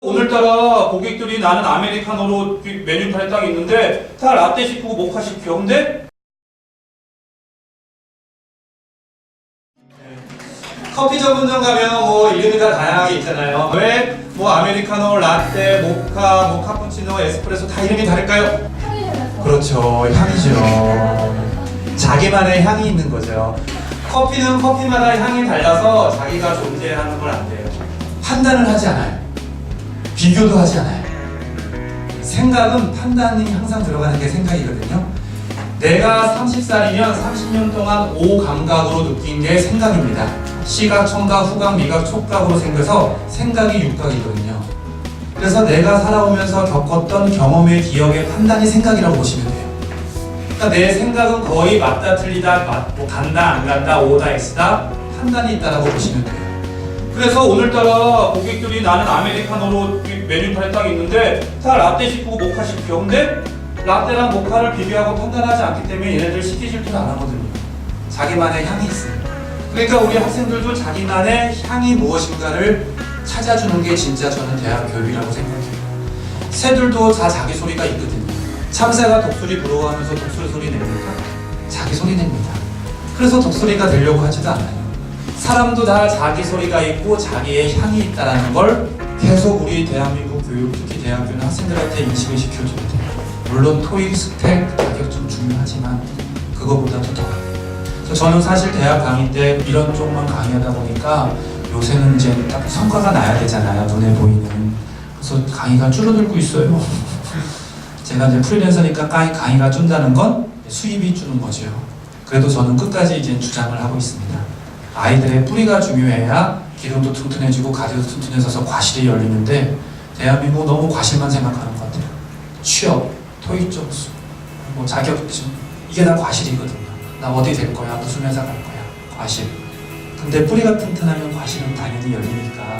오늘따라 고객들이 나는 아메리카노로 메뉴판에 딱 있는데 다 라떼 시키고 모카 시켜. 근데 커피 전문점 가면 뭐 이름이 다 다양하게 있잖아요. 왜 뭐 아메리카노, 라떼, 모카, 뭐 카푸치노, 에스프레소 다 이름이 다를까요? 그렇죠. 향이죠. 자기만의 향이 있는 거죠. 커피는 커피마다 향이 달라서 자기가 존재하는 건 안 돼요. 판단을 하지 않아요. 비교도 하지 않아요. 생각은 판단이 항상 들어가는 게 생각이거든요. 내가 30살이면 30년 동안 오 감각으로 느낀 게 생각입니다. 시각, 청각, 후각, 미각, 촉각으로 생겨서 생각이 육각이거든요. 그래서 내가 살아오면서 겪었던 경험의 기억의 판단이 생각이라고 보시면 돼요. 그러니까 내 생각은 거의 맞다 틀리다 맞, 뭐 간다 안 간다 오다 X다 판단이 있다라고 보시면 돼요. 그래서 오늘따라 고객들이 나는 아메리카노로 메뉴판에 딱 있는데 다 라떼 시키고 모카 시켜. 근데 라떼랑 모카를 비교하고 판단하지 않기 때문에 얘네들 시키질 줄안 하거든요. 자기만의 향이 있어요. 그러니까 우리 학생들도 자기만의 향이 무엇인가를 찾아주는 게 진짜 저는 대학 교육이라고 생각해요. 새들도 다 자기 소리가 있거든요. 참새가 독수리 부러워하면서 독수리 소리 냅니까? 자기 소리 냅니다. 그래서 독수리가 되려고 하지도 않아요. 사람도 다 자기 소리가 있고 자기의 향이 있다는 걸 계속 우리 대한민국 교육, 특히 대학교는 학생들한테 인식을 시켜줘야 돼요. 물론 토익, 스펙, 자격증 중요하지만 그거보다도 더. 그래서 저는 사실 대학 강의 때 이런 쪽만 강의하다 보니까 요새는 이제 딱 성과가 나야 되잖아요. 눈에 보이는. 그래서 강의가 줄어들고 있어요. 제가 이제 프리랜서니까 강의, 강의가 준다는 건 수입이 주는 거죠. 그래도 저는 끝까지 이제 주장을 하고 있습니다. 아이들의 뿌리가 중요해야 기름도 튼튼해지고 가지도 튼튼해져서 과실이 열리는데 대한민국 너무 과실만 생각하는 것 같아요. 취업, 토익 점수, 뭐 자격증 이게 다 과실이거든요. 나 어디 될 거야, 무슨 회사 갈 거야, 과실. 근데 뿌리가 튼튼하면 과실은 당연히 열리니까